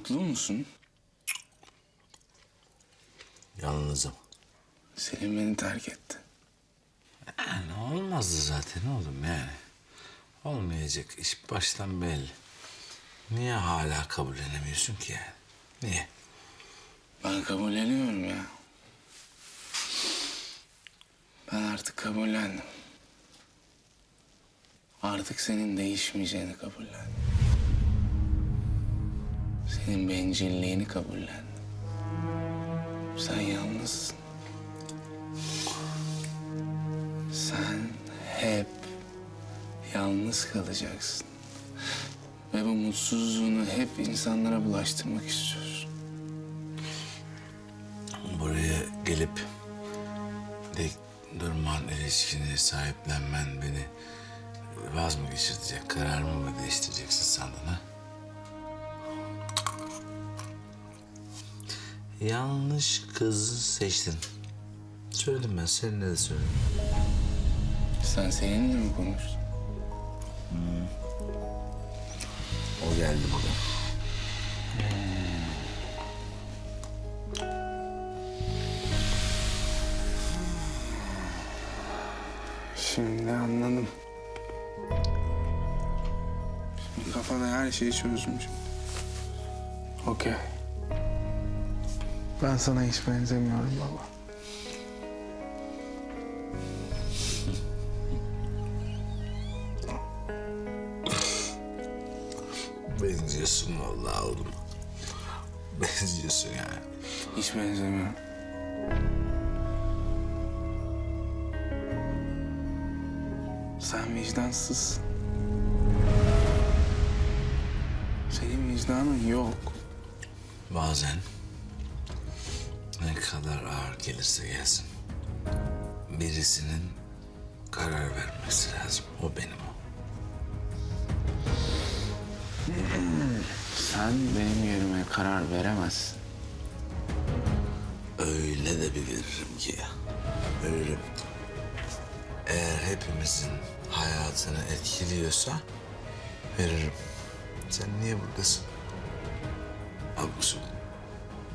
Mutlu musun? Yalnızım. Selim beni terk etti. Yani olmazdı zaten oğlum yani. Olmayacak iş baştan belli. Niye hala kabullenemiyorsun ki yani? Niye? Ben kabulleniyorum ya. Ben artık kabullendim. Artık senin değişmeyeceğini kabullendim. Senin bencilliğini kabullendim. Sen yalnızsın. Sen hep yalnız kalacaksın. Ve bu mutsuzluğunu hep insanlara bulaştırmak istiyorsun. Buraya gelip dik durman, ilişkini sahiplenmen beni vaz mı geçirtecek, kararımı mı değiştireceksin sandın ha? Yanlış kızı seçtin. Söyledim ben, seninle de söyledim. Sen seninle mi konuştun? O geldi bugün. Şimdi anladım. Şimdi kafada her şeyi çözmüşüm. Okey. Ben sana hiç benzemiyorum baba. Benziyorsun vallahi oğlum. Benziyorsun yani. Hiç benzemiyorum. Sen vicdansızsın. Senin vicdanın yok. Bazen ne kadar ağır gelirse gelsin birisinin karar vermesi lazım. O benim o. Sen benim yerime karar veremezsin. Öyle de bir veririm ki veririm. Eğer hepimizin hayatını etkiliyorsa veririm. Sen niye buradasın? Abuk.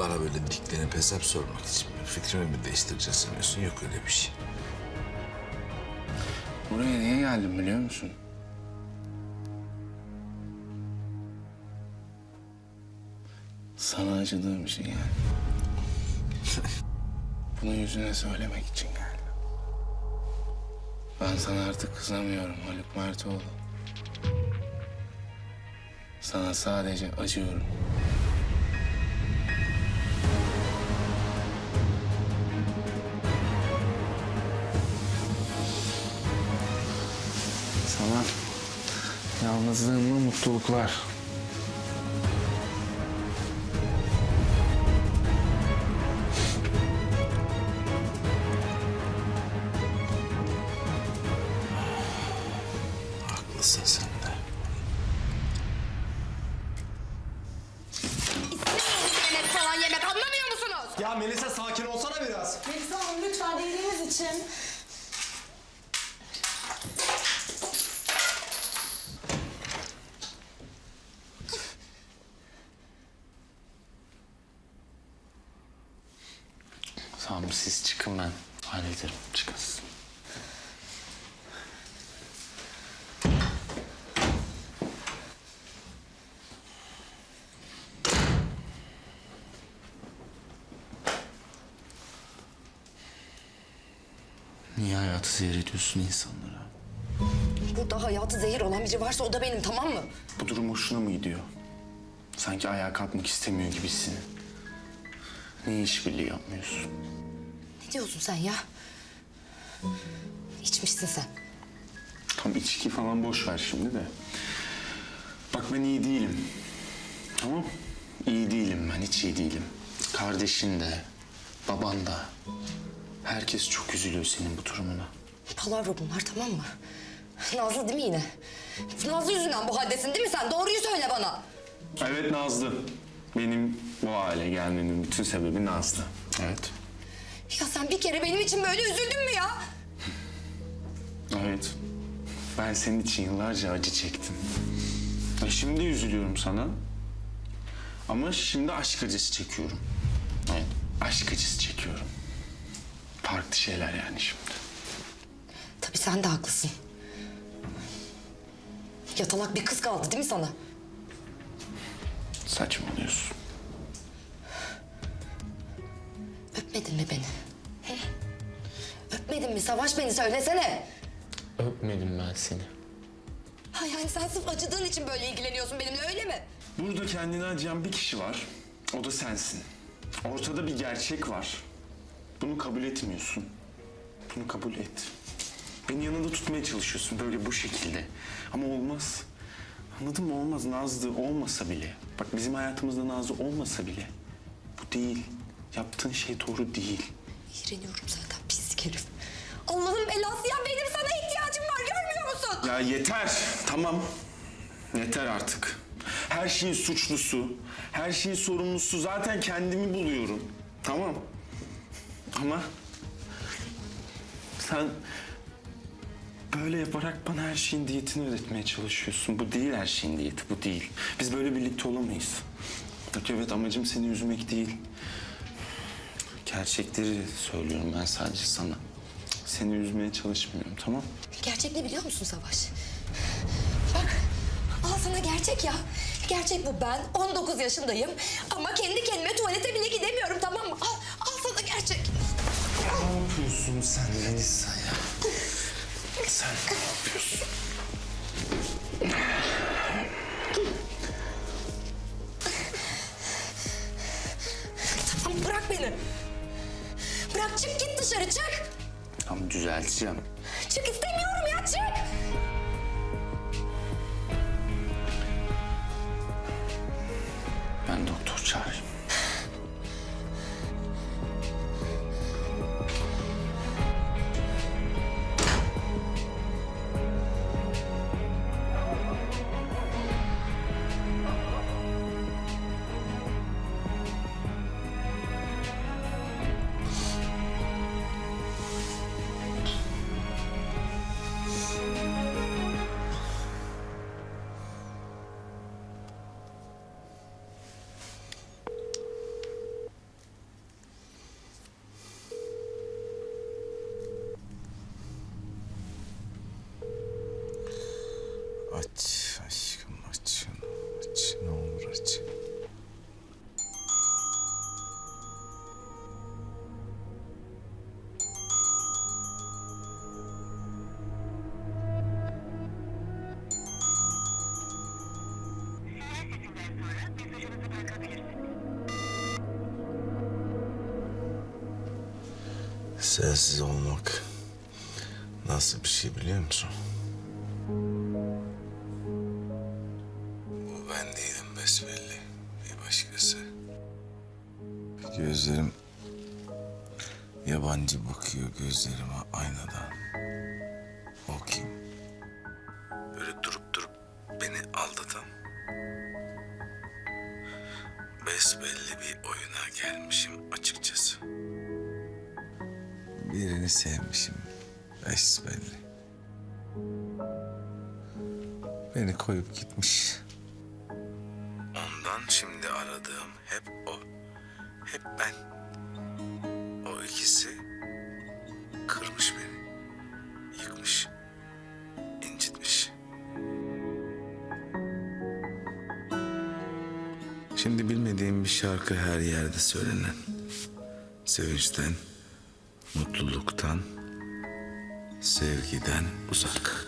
Bana böyle diklenip hesap sormak için mi? fikrimi mi değiştireceğiz sanıyorsun? Yok öyle bir şey. Buraya niye geldim biliyor musun? Sana acıdığım için geldim. Bunu yüzüne söylemek için geldim. Ben sana artık kızamıyorum Haluk Mertoğlu. Sana sadece acıyorum. Sana yalnızlığımla mutluluklar. Haklısın sen de. yemek falan yemek anlamıyor musunuz? Ya Melisa sakin olsana biraz. Melisa Hanım lütfen iyiliğiniz için. Tamam siz çıkın ben hallederim. Çıkın siz. Niye hayatı seyrediyorsun insanlara? Burada hayatı zehir olan biri varsa o da benim tamam mı? Bu durum hoşuna mı gidiyor? Sanki ayağa kalkmak istemiyor gibisin. Niye işbirliği yapmıyorsun? Ne diyorsun sen ya? İçmişsin sen. Tam içki falan boş ver şimdi de. Bak ben iyi değilim. Tamam? İyi değilim ben, hiç iyi değilim. Kardeşin de, baban da. Herkes çok üzülüyor senin bu durumuna. Palavra bunlar tamam mı? Nazlı değil mi yine? Nazlı yüzünden bu haldesin değil mi sen? Doğruyu söyle bana. Evet Nazlı. Benim bu hale gelmemin bütün sebebi Nazlı. Evet. Ya sen bir kere benim için böyle üzüldün mü ya? Evet. Ben senin için yıllarca acı çektim. E şimdi üzülüyorum sana. Ama şimdi aşk acısı çekiyorum. Evet, aşk acısı çekiyorum. Farklı şeyler yani şimdi. Tabii sen de haklısın. Yatalak bir kız kaldı değil mi sana? Saçmalıyorsun. Mi? Savaş beni söylesene. Öpmedim ben seni. Ha yani sen sırf acıdığın için böyle ilgileniyorsun benimle öyle mi? Burada kendini acıyan bir kişi var. O da sensin. Ortada bir gerçek var. Bunu kabul etmiyorsun. Bunu kabul et. Beni yanında tutmaya çalışıyorsun böyle bu şekilde. Ama olmaz. Anladın mı? Olmaz. Nazlı olmasa bile. Bak bizim hayatımızda Nazlı olmasa bile. Bu değil. Yaptığın şey doğru değil. İğreniyorum zaten pislik herif. Ya benim sana ihtiyacım var görmüyor musun? Ya yeter. Tamam. Yeter artık. Her şeyin suçlusu, her şeyin sorumlusu zaten kendimi buluyorum. Tamam. Ama sen böyle yaparak bana her şeyin diyetini ödetmeye çalışıyorsun. Bu değil her şeyin diyeti, bu değil. Biz böyle birlikte olamayız. Bak evet amacım seni üzmek değil. Gerçekleri söylüyorum ben sadece sana. Seni üzmeye çalışmıyorum tamam? Gerçek ne biliyor musun Savaş? Bak al sana gerçek ya. Gerçek bu ben 19 yaşındayım ama kendi kendime tuvalete bile gidemiyorum tamam mı? Al, al sana gerçek. Ne yapıyorsun sen Melisa ya? Sen ne yapıyorsun? Tamam düzelteceğim. Çık istemiyorum ya çık. Sensiz olmak nasıl bir şey biliyor musun? Bu ben değilim besbelli. Bir başkası. Gözlerim yabancı bakıyor gözlerime aynadan. O kim? Böyle durup durup beni aldatan. Besbelli bir oyuna gelmişim açıkçası. Birini sevmişim. Besbelli. Beni koyup gitmiş. Ondan şimdi aradığım hep o. Hep ben. O ikisi kırmış beni. Yıkmış. incitmiş. Şimdi bilmediğim bir şarkı her yerde söylenen. Sevinçten, mutluluktan, sevgiden uzak.